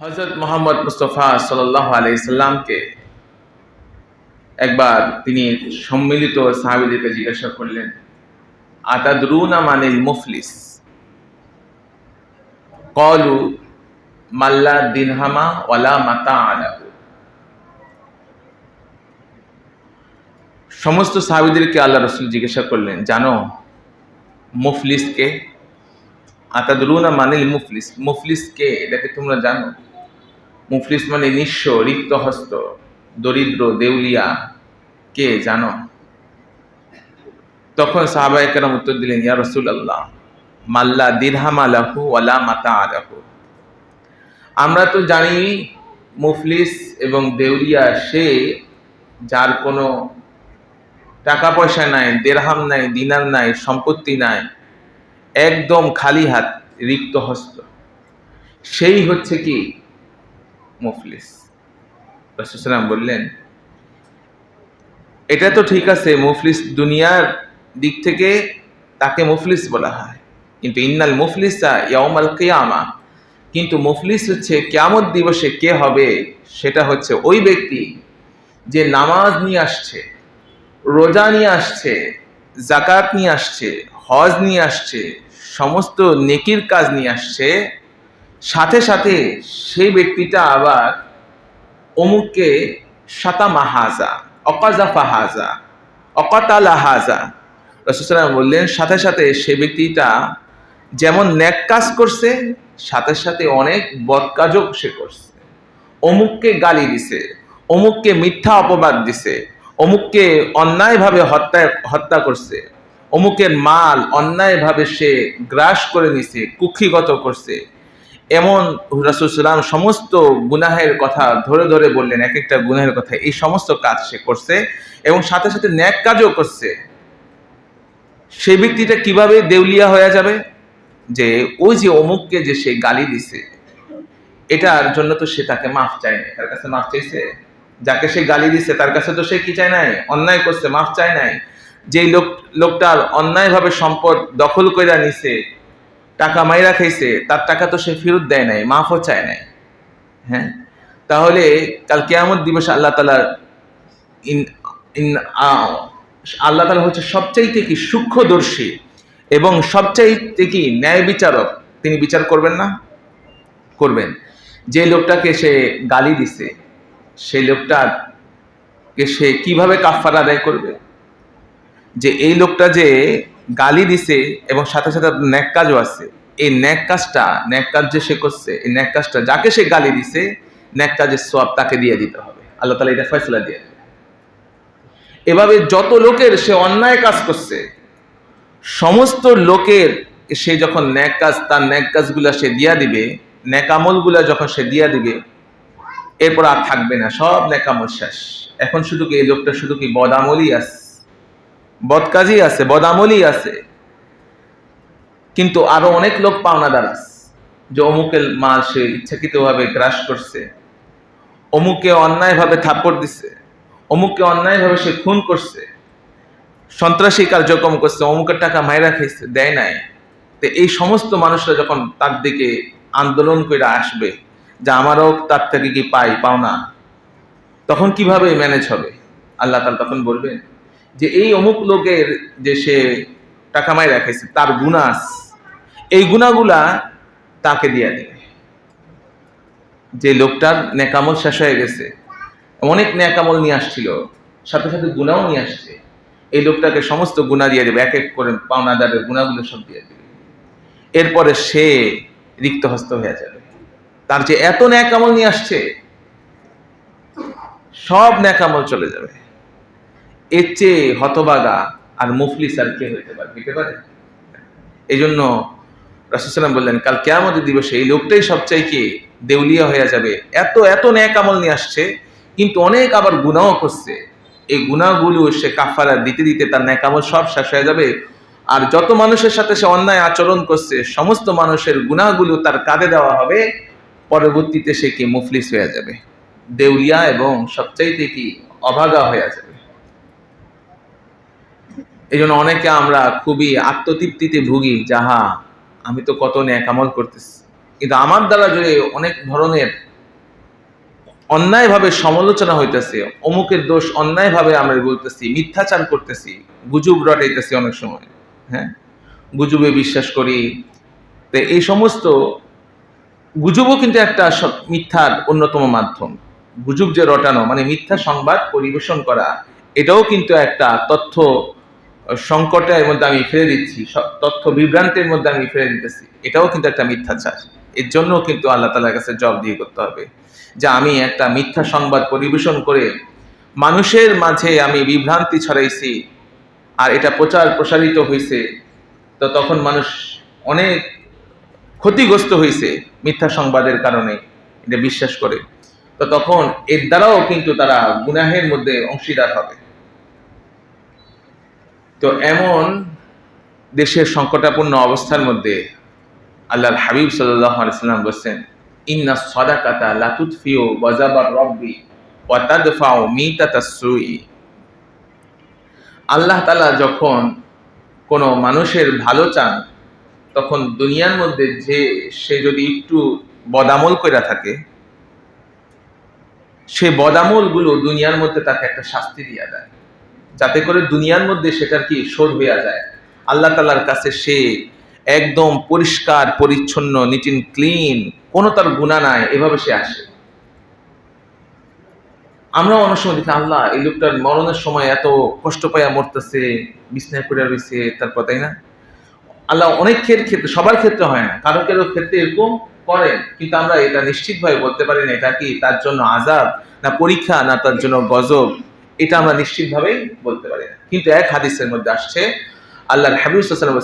হজরত মোহাম্মদ মুস্তফা সাল্লাহ আলাইসাল্লামকে একবার তিনি সম্মিলিত সাহাবিদেরকে জিজ্ঞাসা করলেন, আতাদরুনা মানিল মুফলিস? কলু, মাল্লা দিনহামা ওয়ালা মাতা আলাহু সমস্ত সাহাবিদেরকে আল্লাহ রসুল জিজ্ঞাসা করলেন, জানো, মুফলিসকে? আতাদরুনা মানিল মুফলিস। মুফলিস কে? এটাকে তোমরা জানো? মুফলিস মানে নিঃস্ব রিক্ত হস্ত, দরিদ্র দেউলিয়া, কে জানো? তখন সাহাবায়ে কেরাম উত্তর দিলেন, ইয়া রসুল আল্লাহ মাল্লা দিরহাম আলাহু ওয়ালা মাতা আলাহু। আমরা তো জানি মুফলিস এবং দেউলিয়া, সে যার কোনো টাকা পয়সা নাই দেড়হাম নাই, দিনার নাই, সম্পত্তি নাই, একদম খালি হাত, রিক্ত হস্ত। সেই হচ্ছে কি? মুফলিস। রসুলাম বললেন, এটা তো ঠিক আছে, মুফলিস দুনিয়ার দিক থেকে তাকে মুফলিস বলা হয়। কিন্তু ইন্নাল মুফলিসা ইয়ামাল কেয়ামা। কিন্তু মুফলিস হচ্ছে কেয়ামত দিবসে কে হবে, সেটা হচ্ছে ওই ব্যক্তি যে নামাজ নিয়ে আসছে, রোজা নিয়ে আসছে জাকাত নিয়ে আসছে, হজ নিয়ে আসছে, সমস্ত নেকির কাজ নিয়ে আসছে সাথে সাথে সেই ব্যক্তিটা আবার অমুককে সাতা মাহাজা, অকাজাফা হাজা, অকাতালা হাজা। রসুলাম বললেন, সাথে সাথে সে ব্যক্তিটা যেমন ন্যাক কাজ করছে, সাথে সাথে অনেক বদ কাজও সে করছে। অমুককে গালি দিছে, অমুককে মিথ্যা অপবাদ দিছে, অমুককে অন্যায়ভাবে হত্যা হত্যা করছে, অমুকের মাল অন্যায়ভাবে সে গ্রাস করে নিছে, কুক্ষিগত করছে। এমন রাসুলসাল্লাম সমস্ত গুনাহের কথা ধরে ধরে বললেন এক একটা গুনাহের কথা, এই সমস্ত কাজ সে করছে এবং সাথে সাথে ন্যাক কাজও করছে। সেই ব্যক্তিটা কীভাবে দেউলিয়া হয়ে যাবে? যে ওই যে অমুককে যে সে গালি দিছে, এটার জন্য তো সে তাকে মাফ চায় নাই। তার কাছে মাফ চাইছে? যাকে সে গালি দিছে, তার কাছে তো সে কি চায় নাই? অন্যায় করছে, মাফ চায় নাই। যেই লোক, লোকটার অন্যায়ভাবে সম্পদ দখল করে নিছে টাকা মাইরা খাইছে, তার টাকা তো সে ফেরত দেয় নাই, মাফও চায় নাই। হ্যাঁ? তাহলে কাল কেয়ামত দিবসে আল্লাহ তালার ইন ইন আল্লাহ তালা হচ্ছে সবচাইতে কি সূক্ষ্মদর্শী এবং সবচাইতে কি ন্যায় বিচারক, তিনি বিচার করবেন না? করবেন। যে লোকটাকে সে গালি দিছে সেই লোকটাকে সে কীভাবে কাফার আদায় করবে? যে এই লোকটা যে গালি দিছে এবং সাথে সাথে ন্যাক কাজও আছে। এই ন্যাক কাজটা, ন্যাক কাজ যে সে করছে, এই ন্যাক কাজটা যাকে সে গালি দিছে, ন্যাক কাজের সব তাকে দিয়ে দিতে হবে। আল্লাহ তালা এটা ফয়সলা দিয়ে দেবে এভাবে যত লোকের সে অন্যায় কাজ করছে, সমস্ত লোকের সে যখন ন্যাক কাজ, তার ন্যাক কাজগুলা সে দিয়া দিবে ন্যাকামলগুলা যখন সে দিয়া দিবে, এরপর আর থাকবে না, সব ন্যাকামল শেষ। এখন শুধু কি এই লোকটা শুধু কি বদামলই আছে? বদকাজই আছে, বদামলই আছে। কিন্তু আরও অনেক লোক পাওনাদার আছে, যে অমুকের মাল সে ইচ্ছাকৃতভাবে গ্রাস করছে। অমুকে অন্যায়ভাবে থাপ্পড় দিছে, অমুককে অন্যায়ভাবে সে খুন করছে। সন্ত্রাসী কার্যক্রম করছে, অমুকের টাকা মায়েরা খাইছে, দেয় নাই। তো এই সমস্ত মানুষরা যখন তার দিকে আন্দোলন করে আসবে, যে আমারও তার থেকে কি পাই, পাও না, তখন কীভাবে ম্যানেজ হবে? আল্লাহ তার তখন বলবেন যে এই অমুক লোকের যে সে টাকা মায় রাখাইছে তার গুণাস এই গুণাগুলা তাকে দিয়ে দেবে। যে লোকটার নেকামল শেষ হয়ে গেছে, অনেক ন্যাকামল নিয়ে আসছিল, সাথে সাথে গুণাও নিয়ে আসছে। এই লোকটাকে সমস্ত গুণা দিয়ে দেবে, এক এক করে পাওনা পাওনাদারের গুণাগুলো সব দিয়ে দেবে। এরপরে সে রিক্ত হস্ত হয়ে যাবে। তার যে এত ন্যাকামল নিয়ে আসছে, সব ন্যাকামল চলে যাবে। এর চেয়ে হতবাগা আর মুফলিস আর কে হইতে পারে? হইতে পারে। এই জন্য রাসুসাল্লাম বললেন, কাল কেয়ামতের দিবসে এই লোকটাই সবচাইতে দেউলিয়া হয়ে যাবে। এত এত ন্যাক আমল নিয়ে আসছে, কিন্তু অনেক আবার গুণাও করছে। এই গুণাগুলো সে কাফারা দিতে দিতে তার ন্যাক আমল সব শেষ হয়ে যাবে। আর যত মানুষের সাথে সে অন্যায় আচরণ করছে, সমস্ত মানুষের গুণাগুলো তার কাঁধে দেওয়া হবে। পরবর্তীতে সে কি মুফলিস হয়ে যাবে? দেউলিয়া এবং সবচাইতে কি অভাগা হয়ে যাবে? এই জন্য অনেকে আমরা খুবই আত্মতৃপ্তিতে ভুগি যাহা আমি তো কত ন্যাক আমল করতেছি। কিন্তু আমার দ্বারা যদি অনেক ধরনের অন্যায়ভাবে সমালোচনা হইতেছে, অমুকের দোষ অন্যায়ভাবে আমরা বলতেছি, মিথ্যাচার করতেছি, গুজব রটাইতেছি অনেক সময় হ্যাঁ? গুজবে বিশ্বাস করি। তো এই সমস্ত গুজবও কিন্তু একটা মিথ্যার অন্যতম মাধ্যম। গুজব যে রটানো মানে মিথ্যা সংবাদ পরিবেশন করা, এটাও কিন্তু একটা তথ্য সংকটের মধ্যে আমি ফেলে দিচ্ছি তথ্য বিভ্রান্তের মধ্যে আমি ফেলে দিতেছি। এটাও কিন্তু একটা মিথ্যাচার এর জন্য কিন্তু আল্লাহ তালার কাছে জব দিয়ে করতে হবে যে আমি একটা মিথ্যা সংবাদ পরিবেশন করে মানুষের মাঝে আমি বিভ্রান্তি ছড়াইছি আর এটা প্রচার প্রসারিত হয়েছে তো তখন মানুষ অনেক ক্ষতিগ্রস্ত হয়েছে মিথ্যা সংবাদের কারণে এটা বিশ্বাস করে। তো তখন এর দ্বারাও কিন্তু তারা গুনাহের মধ্যে অংশীদার হবে। তো এমন দেশের সংকটাপূর্ণ অবস্থার মধ্যে আল্লাহর হাবিব সাল্লাহ আলাইসাল্লাম বলছেন, ইন্না সদাকাতা লাতুৎফিও ওয়াজাবার রব্বি ওয়াতাদফাও মিতাতাসুই আল্লাহ তালা যখন কোনো মানুষের ভালো চান, তখন দুনিয়ার মধ্যে যে সে যদি একটু বদামল করে থাকে, সে বদামলগুলো দুনিয়ার মধ্যে তাকে একটা শাস্তি দিয়া দেয়। যাতে করে দুনিয়ার মধ্যে সেটার কি শোধ হয়ে যায়। আল্লাহ তালার কাছে সে একদম পরিষ্কার, পরিচ্ছন্ন নিটিন ক্লিন কোনো তার গুণা নাই, এভাবে সে আসে। আমরা অনেক সময় দেখি, আল্লাহ, এই লোকটার মরণের সময় এত কষ্ট পাইয়া মরতেছে, বিছনায় করে রয়েছে তারপর তাই না? আল্লাহ অনেক ক্ষেত্রে সবার ক্ষেত্রে হয় না। কারও কারও ক্ষেত্রে এরকম করেন কিন্তু আমরা এটা নিশ্চিতভাবে বলতে পারি না, এটা কি তার জন্য আজাব না পরীক্ষা, না তার জন্য গজব। এটা আমরা নিশ্চিতভাবেই বলতে পারি না। কিন্তু এক হাদিসের মধ্যে আসছে আল্লাহর হাবিব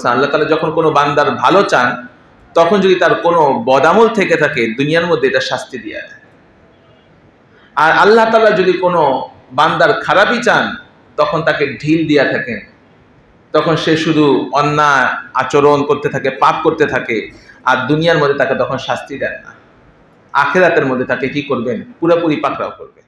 আল্লাহ তালা যখন কোনো বান্দার ভালো চান, তখন যদি তার কোনো বদামল থেকে থাকে, দুনিয়ার মধ্যে এটা শাস্তি দিয়ে দেয়। আর আল্লাহ তালা যদি কোনো বান্দার খারাপই চান, তখন তাকে ঢিল দিয়া থাকেন। তখন সে শুধু অন্যায় আচরণ করতে থাকে, পাপ করতে থাকে, আর দুনিয়ার মধ্যে তাকে তখন শাস্তি দেন না। আখেরাতের মধ্যে তাকে কি করবেন? পুরোপুরি পাকড়াও করবেন।